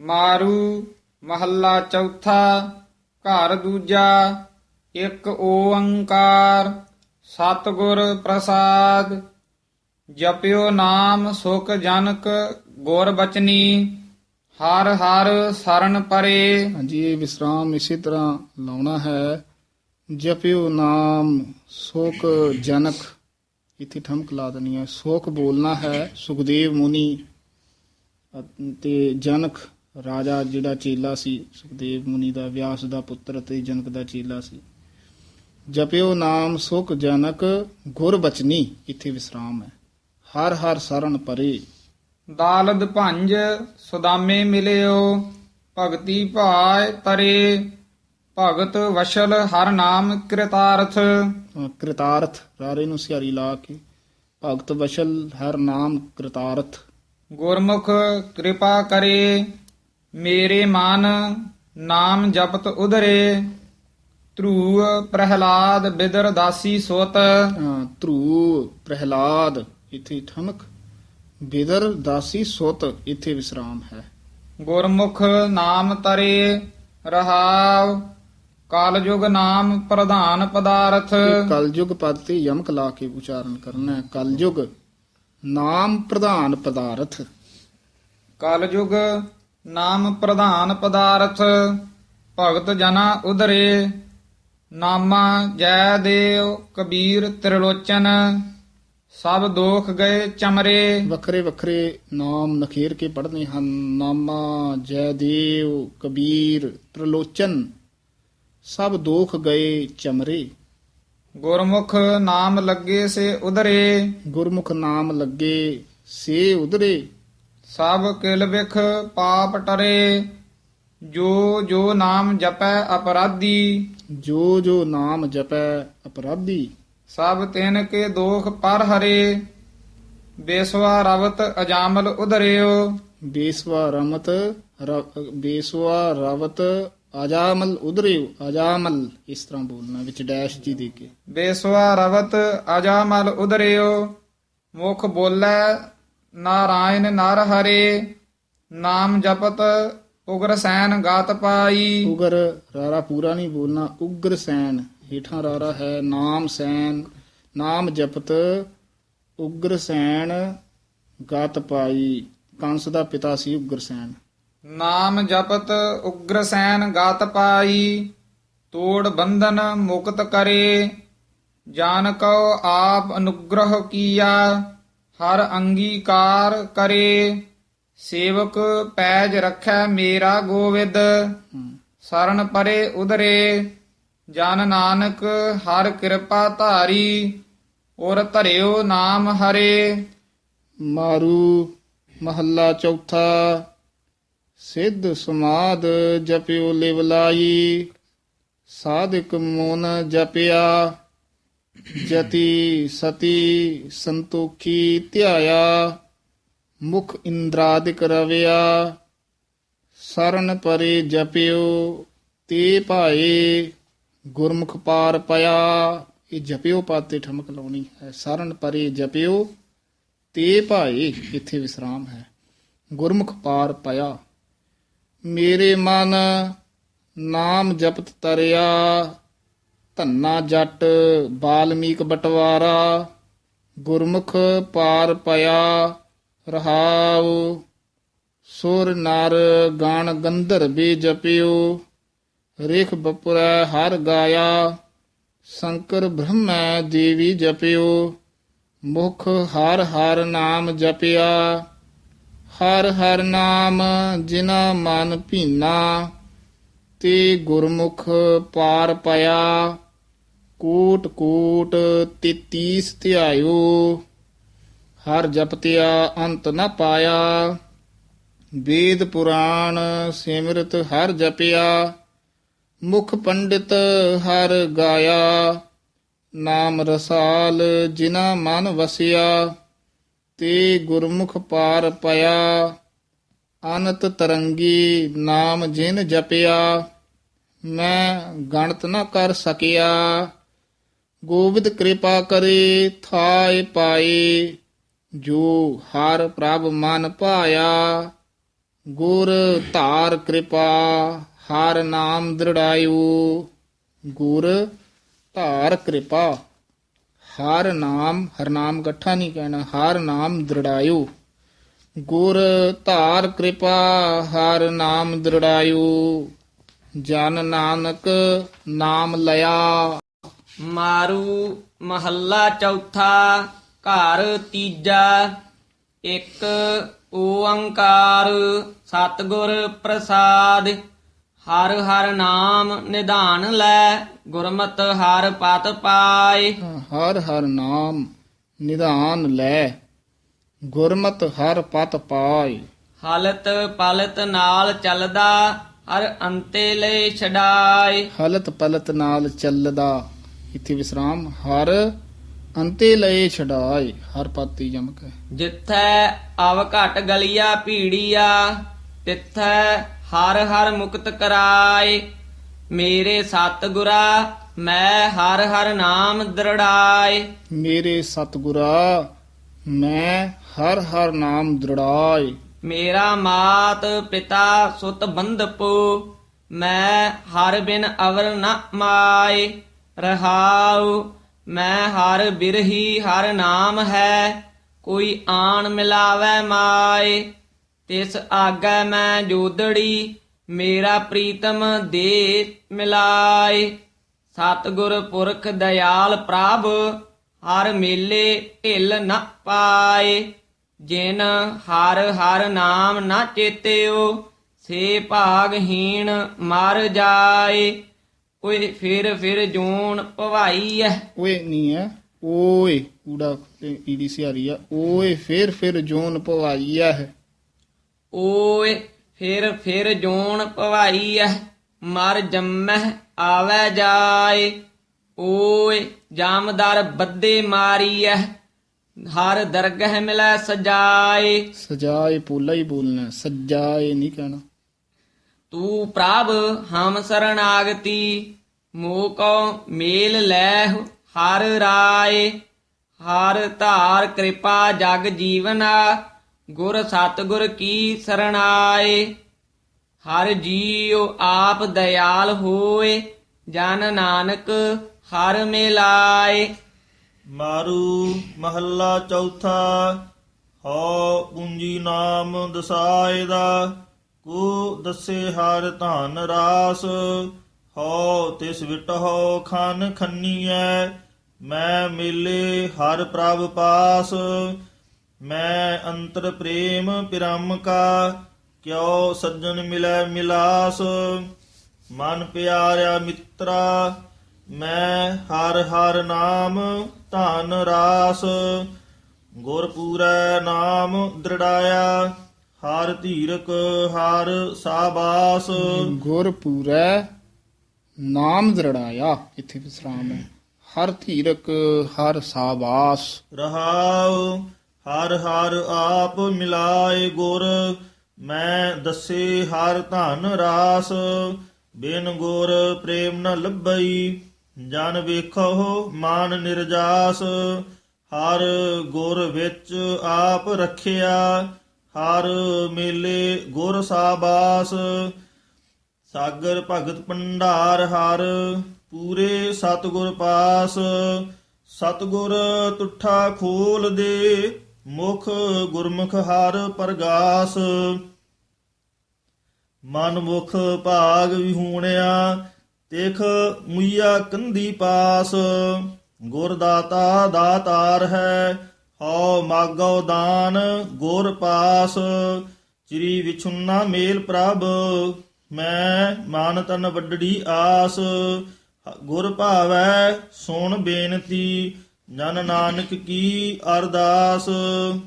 ਮਾਰੂ ਮਹੱਲਾ ਚੌਥਾ, ਘਰ ਦੂਜਾ, ਇੱਕ ਓੰਕਾਰ, ਸਤਿਗੁਰ ਪ੍ਰਸਾਦ। ਜਪਿਓ ਨਾਮ ਸੁਖ ਜਨਕ ਗੁਰ ਬਚਨੀ, ਹਰ ਹਰ ਸਰਨ ਪਰੇ। ਹਾਂਜੀ, ਇਹ ਵਿਸਰਾਮ ਇਸੇ ਤਰ੍ਹਾਂ ਲਾਉਣਾ ਹੈ। ਜਪਿਓ ਨਾਮ ਸੁਖ ਜਨਕ, ਇੱਥੇ ਠਮਕ ਲਾ ਦੇਣੀ ਹੈ। ਸੁਖ ਬੋਲਣਾ ਹੈ, ਸੁਖਦੇਵ ਮੁਨੀ ਤੇ ਜਨਕ ਰਾਜਾ ਜਿਹੜਾ ਚੇਲਾ ਸੀ ਸੁਖਦੇਵ ਮੁਨੀ ਦਾ ਵਿਆਸ ਦਾ ਪੁੱਤਰ ਤੇ ਜਨਕ ਦਾ ਚੇਲਾ ਸੀ। ਜਪਿਓ ਨਾਮ ਸੁਖ ਜਨਕ ਗੁਰ ਬਚਨੀ ਇੱਥੇ ਵਿਸਰਾਮ ਹੈ। ਹਰ ਹਰ ਸਰਨ ਪਰੇ। ਦਾਲਦ ਭੰਜ ਸੁਦਾਮੇ ਮਿਲਿਓ ਭਗਤੀ ਭਾਇ ਤਰੇ। ਭਗਤ ਵਸ਼ਲ ਹਰ ਨਾਮ ਕਿਰਤਾਰਥ। ਕ੍ਰਿਤਾਰਥ ਰਾਰੇ ਨੂੰ ਸਿਆਰੀ ਲਾ ਕੇ। ਭਗਤ ਵਸ਼ਲ ਹਰ ਨਾਮ ਕ੍ਰਿਤਾਰਥ। ਗੁਰਮੁਖ ਕਿਰਪਾ ਕਰੇ। ਮੇਰੇ ਮਨ ਨਾਮ ਜਪਤ ਉਧਰੇ ਧਰੂ ਪ੍ਰਹਿਲਾਦ ਬਿਦਰ ਦਾਸੀ ਸੋਤ। ਧਰੂ ਪ੍ਰਹਿਲਾਦ ਇੱਥੇ ਠਮਕ। ਬਿਦਰ ਦਾਸੀ ਸੁਤ ਇੱਥੇ ਵਿਸਰਾਮ ਹੈ। ਗੁਰਮੁਖ ਨਾਮ ਤਰੇ ਰਹਾਵ ਕਾਲਯੁਗ ਨਾਮ ਪ੍ਰਧਾਨ ਪਦਾਰਥ। ਕਲਯੁਗ ਪਦ ਤੇ ਯਮਕ ਲਾ ਕੇ ਉਚਾਰਨ ਕਰਨਾ ਹੈ। ਕਲਯੁਗ ਨਾਮ ਪ੍ਰਧਾਨ ਪਦਾਰਥ। ਕਲਯੁਗ ਨਾਮ ਪ੍ਰਧਾਨ ਪਦਾਰਥ ਭਗਤ ਜਨਾ ਉਧਰੇ ਨਾਮਾ ਜੈ ਦੇਵ ਕਬੀਰ ਤ੍ਰਿਲੋਚਨ ਸਭ ਦੋਖ ਗਏ ਚਮਰੇ। ਵੱਖਰੇ ਵੱਖਰੇ ਨਾਮ ਨਖੇਰ ਕੇ ਪੜ੍ਹਨੇ ਹਨ। ਨਾਮਾ ਜੈਦੇਵ ਕਬੀਰ ਤ੍ਰਿਲੋਚਨ ਸਭ ਦੋਖ ਗਏ ਚਮਰੇ। ਗੁਰਮੁਖ ਨਾਮ ਲੱਗੇ ਸੇ ਉਧਰੇ। ਗੁਰਮੁਖ ਨਾਮ ਲੱਗੇ ਸੇ ਉਦਰੇ ਸਭ ਕਿਲ ਵਿਖ ਪਾਪ ਟਰੇ ਜੋ ਜੋ ਨਾਮ ਜਪੈ ਅਪਰਾਧੀ। ਜੋ ਜੋ ਨਾਮ ਜਪੈ ਅਪਰਾਧੀ। ਸਭ ਤਿਨ ਕੇ ਦੋਖ ਪਰ ਹਰੇ ਬੇਸਵਾ ਰਵਤ ਅਜਾਮਲ ਉਧਰਿਓ। ਬੇਸਵਾ ਰਮਤ ਬੇਸਵਾ ਰਵਤ ਅਜਾਮਲ ਉਦਰੇ ਅਜਾਮਲ ਇਸ ਤਰ੍ਹਾਂ ਬੋਲਣਾ ਵਿੱਚ ਡੈਸ਼ ਜੀ ਦੇ ਕੇ। ਬੇਸਵਾ ਰਵਤ ਅਜਾਮਲ ਉਧਰਿਓ। ਮੁਖ ਬੋਲੇ ਨਾਰਾਇਣ ਨਰ ਹਰੇ ਨਾਮ ਜਪਤ ਉਗਰ ਸੈਨ ਗਾਤ ਪਾਈ। ਉਗਰ ਰਾਰਾ ਪੂਰਾ ਨਹੀਂ ਬੋਲਣਾ ਉਗਰ ਸੈਨ ਹੇਠਾਂ ਰਾਰਾ ਹੈ ਨਾਮ ਸੈਨ ਨਾਮ ਜਪਤ ਉਗਰ ਸੈਨ ਗਤ ਪਾਈ। ਕੰਸ ਦਾ ਪਿਤਾ ਸੀ ਉਗਰ ਸੈਨ। ਨਾਮ ਜਪਤ ਉਗਰ ਸੈਨ ਗਾਤ ਪਾਈ। ਤੋੜ ਬੰਧਨ ਮੁਕਤ ਕਰੇ। ਜਾਨ ਕਉ ਆਪ ਅਨੁਗ੍ਰਹ ਕੀਆ। ਹਰ ਅੰਗੀਕਾਰ ਕਰੇ ਸੇਵਕ ਪੈਜ ਰੱਖੈ ਮੇਰਾ ਗੋਵਿੰਦ ਸਰਨ ਪਰੇ ਉਧਰੇ ਜਨ ਨਾਨਕ ਹਰ ਕਿਰਪਾ ਧਾਰੀ ਔਰ ਧਰਿਓ ਨਾਮ ਹਰੇ। ਮਾਰੂ ਮਹੱਲਾ ਚੌਥਾ ਸਿੱਧ ਸਮਾਦ ਜਪਿਓ ਲਿਵ ਲਾਈ ਸਾਧਿਕ ਮੋਨ ਜਪਿਆ। ਜਤੀ ਸਤੀ ਸੰਤੋਖੀ ਧਿਆਇਆ, ਮੁਖ ਇੰਦਰਾਦਿਕ ਰਵਿਆ, ਸਰਨ ਪਰੇ ਜਪਿਓ, ਤੇ ਭਾਏ ਗੁਰਮੁਖ ਪਾਰ ਪਿਆ। ਇਹ ਜਪਿਓ ਪਦ ਤੇ ਠਮਕ ਲਾਉਣੀ ਹੈ। ਸਰਨ ਪਰੇ ਜਪਿਓ, ਤੇ ਭਾਏ, ਇੱਥੇ ਵਿਸਰਾਮ ਹੈ। ਗੁਰਮੁਖ ਪਾਰ ਪਿਆ। ਮੇਰੇ ਮਨ ਨਾਮ ਜਪਤ ਤਰਿਆ ਧੰਨਾ ਜੱਟ, ਬਾਲਮੀਕ ਬਟਵਾਰਾ, ਗੁਰਮੁਖ ਪਾਰ ਪਿਆ ਰਹਾਉ। ਸੁਰ ਨਰ ਗੰਧਰ ਗੰਧਰਵੇ ਜਪਿਓ ਰੇਖ ਬਪੁਰੈ ਹਰ ਗਾਇਆ, ਸ਼ੰਕਰ ਬ੍ਰਹਮੈ ਦੇਵੀ ਜਪਿਓ ਮੁਖ ਹਰ ਹਰ ਨਾਮ ਜਪਿਆ, ਹਰ ਹਰ ਨਾਮ ਜਿਨਾ ਮਨ ਭੀਨਾ, ਤੇ ਗੁਰਮੁਖ ਪਾਰ ਪਿਆ। ਕੋਟ ਕੋਟ 33 ਧਿਆਇਓ। ਹਰ ਜਪਤਿਆ ਅੰਤ ਨ ਪਾਇਆ। ਵੇਦ ਪੁਰਾਣ ਸਿਮਰਤ ਹਰ ਜਪਿਆ। ਮੁਖ ਪੰਡਿਤ ਹਰ ਗਾਇਆ। ਨਾਮ ਰਸਾਲ ਜਿਨਾ ਮਨ ਵਸਿਆ। ਤੇ ਗੁਰਮੁਖ ਪਾਰ ਪਿਆ। ਅਨੰਤ ਤਰੰਗੀ ਨਾਮ ਜਿਨ ਜਪਿਆ। ਮੈਂ ਗਣਤ ਨਾ ਕਰ ਸਕਿਆ। ਗੋਬਿੰਦ ਕਿਰਪਾ ਕਰੇ, ਥਾਇ ਪਾਏ, ਜੋ ਹਰ ਪ੍ਰਭ ਮਨ ਪਾਇਆ ਗੁਰ ਧਾਰ ਕਿਰਪਾ, ਹਰ ਨਾਮ ਦ੍ਰਿੜਾਇਓ, ਗੁਰ ਧਾਰ ਕਿਰਪਾ। ਹਰ ਨਾਮ ਹਰ ਨਾਮ ਇਕੱਠਾ ਨਹੀਂ ਕਹਿਣਾ, ਹਰ ਨਾਮ ਦ੍ਰਿੜਾਇਓ। ਗੁਰ ਧਾਰ ਕਿਰਪਾ, ਹਰ ਨਾਮ ਦ੍ਰਿੜਾਇਓ। ਜਨ ਨਾਨਕ ਨਾਮ ਲਿਆ। ਮਾਰੂ ਮਹੱਲਾ ਚੌਥਾ ਘਰ ਤੀਜਾ ਇੱਕ ਓੰਕਾਰ ਸਤਿਗੁਰ ਪ੍ਰਸਾਦ। ਹਰ ਹਰ ਨਾਮ ਨਿਧਾਨ ਲੈ ਗੁਰਮਤਿ ਹਰ ਪਤ ਪਾਏ। ਹਰ ਹਰ ਨਾਮ ਨਿਧਾਨ ਲੈ ਗੁਰਮਤ ਹਰ ਪਤ ਪਾਏ। ਹਲਤ ਪਲਤ ਨਾਲ ਚੱਲਦਾ ਹਰ ਅੰਤੇ ਲੈ ਛਡਾਏ। ਹਲਤ ਪਲਤ ਨਾਲ ਚੱਲਦਾ ਇਥੇ ਵਿਸਰਾਮ ਹਰ ਅੰਤੇ ਲਏ ਛਡਾਏ ਹਰ ਪਾਤੀ ਜਮਕ ਜਿੱਥੈ ਅਵ ਘਟ ਗਲੀਆ ਭੀੜੀਆ ਤਿੱਥੈ ਹਰ ਹਰ ਮੁਕਤ ਕਰਾਏ। ਮੇਰੇ ਸਤਿਗੁਰਾ ਮੈਂ ਹਰ ਹਰ ਨਾਮ ਦ੍ਰਿੜਾਏ। ਮੇਰੇ ਸਤਿਗੁਰਾ ਮੈਂ ਹਰ ਹਰ ਨਾਮ ਦ੍ਰਿੜਾਏ। ਮੇਰਾ ਮਾਤ ਪਿਤਾ ਸੁਤ ਬੰਧਪੋ ਮੈਂ ਹਰ ਬਿਨ ਅਵਰ ਨ ਮਾਏ। ਰਹਾਉ, ਮੈਂ ਹਰ ਬਿਰਹੀ ਹਰ ਨਾਮ ਹੈ, ਕੋਈ ਆਣ ਮਿਲਾਵੇ ਮਾਏ। ਤਿਸ ਆਗੈ ਮੈਂ ਜੋਦੜੀ, ਮੇਰਾ ਪ੍ਰੀਤਮ ਦੇ ਮਿਲਾਏ। ਸਤਿਗੁਰ ਪੁਰਖ ਦਇਆਲ ਪ੍ਰਭ, ਹਰ ਮੇਲੇ ਢਿਲ ਨ ਪਾਏ। ਜਿਨ ਹਰ ਹਰ ਨਾਮ ਨਾ ਚੇਤਿਓ, ਸੇ ਭਾਗਹੀਣ ਮਰ ਜਾਏ। ਓਏ ਫਿਰ ਫਿਰ ਜੂਨ ਭਵਾਈ ਐ। ਓਏ ਨਹੀਂ ਹੈ ਓਏ ਊੜਾ ਤੇ ਈੜੀ ਸਿਹਾਰੀ ਆ ਓਏ ਫੇਰ ਫੇਰ ਜੋਨ ਪਵਾਈਆ ਹੈ ਓਏ ਫਿਰ ਫਿਰ ਜੂਨ ਭਵਾਈ ਐ। ਮਰ ਜੰਮਹਿ ਆਵੈ ਜਾਏ। ਓਏ ਜਾਮਦਰ ਬੱਦੇ ਮਾਰੀ ਐ। ਹਰ ਦਰਗਹ ਮਿਲੈ ਸਜਾਏ। ਸਜਾਏ ਪੋਲਾ ਹੀ ਬੋਲਣਾ ਸਜਾਏ ਨਹੀਂ ਕਹਿਣਾ। ਤੂੰ ਪ੍ਰਭ ਹਮ ਸਰਣਾਗਤੀ ਮੋਕੋ ਮੇਲ ਲੈ ਹਰ ਰਾਏ। ਹਰ ਧਾਰ ਕਿਰਪਾ ਜਗ ਜੀਵਨਾ, ਗੁਰ ਸਤਗੁਰ ਕੀ ਸਰਣਾਏ। ਹਰ ਜੀਉ ਆਪ ਦਇਆਲ ਹੋਏ, ਜਨ ਨਾਨਕ ਹਰ ਮਿਲਾਏ। ਮਾਰੂ ਮਹੱਲਾ ਚੌਥਾ, ਹਉ ਪੂੰਜੀ ਨਾਮ ਦਸਾਏ ਦਾ। ਕੋ ਦੱਸੇ ਹਰ ਧਨ ਰਾਸ, ਹਉ ਤਿਸ ਵਿਟਹੁ ਖਾਨ ਖੰਨੀਐ, ਮੈਂ ਮਿਲੇ ਹਰ ਪ੍ਰਭ ਪਾਸ, ਮੈਂ ਅੰਤਰ ਪ੍ਰੇਮ ਪਿਰਮ ਕਾ, ਕਿਉ ਸੱਜਣ ਮਿਲੈ ਮਿਲਾਸ, ਮਨ ਪਿਆਰਿਆ ਮਿੱਤਰਾ, ਮੈਂ ਹਰ ਹਰ ਨਾਮ ਧਨ ਰਾਸ, ਗੁਰ ਪੂਰੈ ਨਾਮ ਦ੍ਰਿੜਾਇਆ ਹਰ ਧੀਰਕ ਹਰ ਸਾਬਾਸ। ਗੁਰ ਪੂਰੈ ਨਾਮ ਦ੍ਰਿੜਾਇਆ ਇੱਥੇ ਵਿਸਰਾਮ ਹੈ। ਹਰ ਧੀਰਕ ਹਰ ਸਾਬਾਸ। ਰਹਾਉ ਹਰ ਹਰ ਆਪ ਮਿਲਾਏ ਗੁਰ ਮੈਂ ਦੱਸੇ ਹਰ ਧਨ ਰਾਸ। ਬਿਨ ਗੁਰ ਪ੍ਰੇਮ ਨ ਲੱਭਈ ਜਨ ਵੇਖੋ ਮਾਨ ਨਿਰਜਾਸ। ਹਰ ਗੁਰ ਵਿੱਚ ਆਪ ਰੱਖਿਆ ਹਰ ਮੇਲੇ ਗੁਰ ਸਾਬਾਸ। ਸਾਗਰ ਭਗਤ ਭੰਡਾਰ ਹਰ ਪੂਰੇ ਸਤਗੁਰ ਪਾਸ। ਸਤਗੁਰ ਤੁਠਾ ਖੋਲ ਦੇ, ਮੁਖ ਗੁਰਮੁਖ ਹਰ ਪ੍ਰਗਾਸ। ਮਨ ਮੁਖ ਭਾਗ ਵਿਹੂਣਿਆ, ਤਿਖ ਮੁਈਆ ਕੰਦੀ ਪਾਸ। ਗੁਰ ਦਾਤਾ ਦਾਤਾਰ ਹੈ ਹਉ ਮਾਗੋ ਦਾਨ ਗੁਰ ਪਾਸ ਚਿਰੀ ਵਿਛੁੰਨਾ ਮੇਲ ਪ੍ਰਭ, ਮੈਂ ਮਾਨ ਤਨ ਵੱਡੜੀ ਆਸ। ਗੁਰ ਭਾਵੈ ਸੁਣ ਬੇਨਤੀ, ਜਨ ਨਾਨਕ ਕੀ ਅਰਦਾਸ।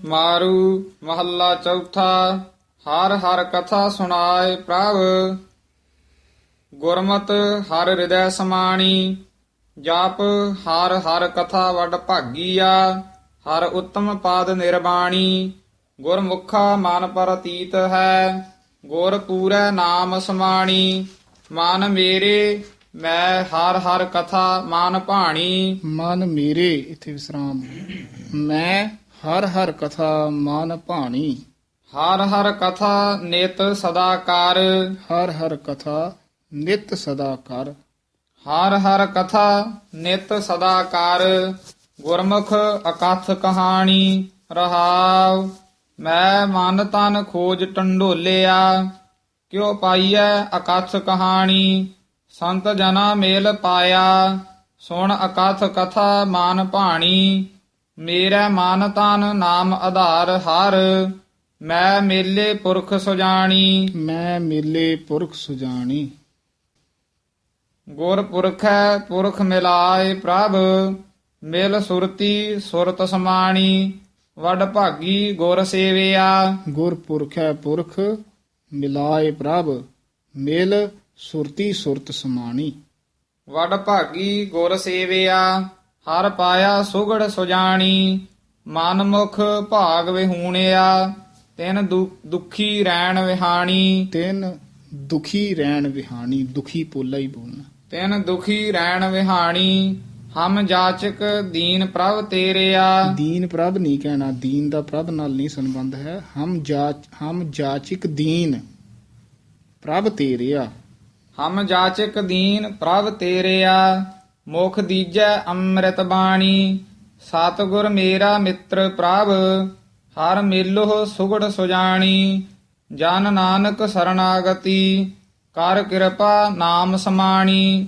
ਮਾਰੂ ਮਹੱਲਾ ਚੌਥਾ, ਹਰ ਹਰ ਕਥਾ ਸੁਣਾਏ ਪ੍ਰਭ। ਗੁਰਮਤ ਹਰ ਹਿਰਦੈ ਸਮਾਣੀ, ਜਾਪ ਹਰ ਹਰ ਕਥਾ ਵਡ ਭਾਗੀਆ। ਹਰ ਉਤਮ ਪਾਦ ਨਿਰਬਾਣੀ ਗੁਰਮੁਖਾ ਮਨ ਪ੍ਰਤੀਤ ਹੈ ਗੁਰ ਪੂਰੈ ਨਾਮ ਸਮਾਣੀ ਮਨ ਮੇਰੇ ਮੈਂ ਹਰ ਹਰ ਕਥਾ ਮਨ ਭਾਣੀ। ਮਨ ਮੇਰੇ ਇੱਥੇ ਵਿਸਰਾਮ। ਮੈਂ ਹਰ ਹਰ ਕਥਾ ਮਨ ਭਾਣੀ। ਹਰ ਹਰ ਕਥਾ ਨਿਤ ਸਦਾ ਕਰ। ਹਰ ਹਰ ਕਥਾ ਨਿਤ ਸਦਾ ਕਰ। ਹਰ ਹਰ ਕਥਾ ਨਿਤ ਸਦਾ ਕਰ। ਗੁਰਮੁਖ ਅਕਥ ਕਹਾਣੀ ਰਹਾਉ ਮੈਂ ਮਨ ਤਨ ਖੋਜ ਟੰਡੋਲਿਆ। ਕਿਉ ਪਾਈਐ ਅਕਥ ਕਹਾਣੀ ਸੰਤ ਜਨਾ ਮੇਲ ਪਾਇਆ। ਸੁਣ ਅਕਥ ਕਥਾ ਮਾਨ ਭਾਣੀ ਮੇਰਾ ਮਨ ਤਨ ਨਾਮ ਆਧਾਰ ਹਰ। ਮੈਂ ਮੇਲੇ ਪੁਰਖ ਸੁਜਾਣੀ। ਮੈਂ ਮੇਲੇ ਪੁਰਖ ਸੁਜਾਣੀ। ਗੁਰ ਪੁਰਖੈ ਪੁਰਖ ਮਿਲਾਏ ਪ੍ਰਭ। ਮਿਲ ਸੁਰਤੀ ਸੁਰਤ ਸਮਾਣੀ ਵਡ ਭਾਗੀ ਗੁਰ ਸੇਵਿਆ। ਗੁਰ ਪੁਰਖੈ ਪੁਰਖ ਮਿਲਾਏ ਪ੍ਰਭ ਮਿਲ ਸੁਰਤੀ ਸੁਰਤ ਸਮਾਣੀ। ਵਡ ਭਾਗੀ ਗੁਰ ਸੇਵਿਆ ਹਰ ਪਾਇਆ ਸੁਗੜ ਸੁਜਾਣੀ ਮਨ ਮੁਖ ਭਾਗ ਵਿਹੂਣਿਆ ਤਿਨ ਦੁਖੀ ਰੈਣ ਵਿਹਾਣੀ। ਤਿੰਨ ਦੁਖੀ ਰਹਿਣ ਵਿਹਾਣੀ ਦੁਖੀ ਪੋਲਾ ਹੀ ਬੋਲਣਾ। ਤਿਨ ਦੁਖੀ ਰੈਣ ਵਿਹਾਣੀ ਹਮ ਜਾਚਕ ਦੀਨ ਪ੍ਰਭ ਤੇਰਿਆ। ਦੀਨ ਪ੍ਰਭ ਨਹੀਂ ਕਹਿਣਾ ਦੀਨ ਦਾ ਪ੍ਰਭ ਨਾਲ ਨਹੀਂ ਸੰਬੰਧ ਹੈ। ਹਮ ਜਾਚ ਹਮ ਜਾਚਿਕ ਦੀਨ ਪ੍ਰਭ ਤੇਰਿਆ। ਹਮ ਜਾਚਕ ਦੀਨ ਪ੍ਰਭ ਤੇਰਿਆ। ਮੁਖ ਦੀਜੈ ਅੰਮ੍ਰਿਤ ਬਾਣੀ। ਸਤਿਗੁਰ ਮੇਰਾ ਮਿੱਤਰ ਪ੍ਰਭ ਹਰ ਮੇਲੋ ਸੁਗੜ ਸੁਜਾਣੀ। ਜਨ ਨਾਨਕ ਸਰਣਾਗਤੀ ਕਰ ਕਿਰਪਾ ਨਾਮ ਸਮਾਣੀ।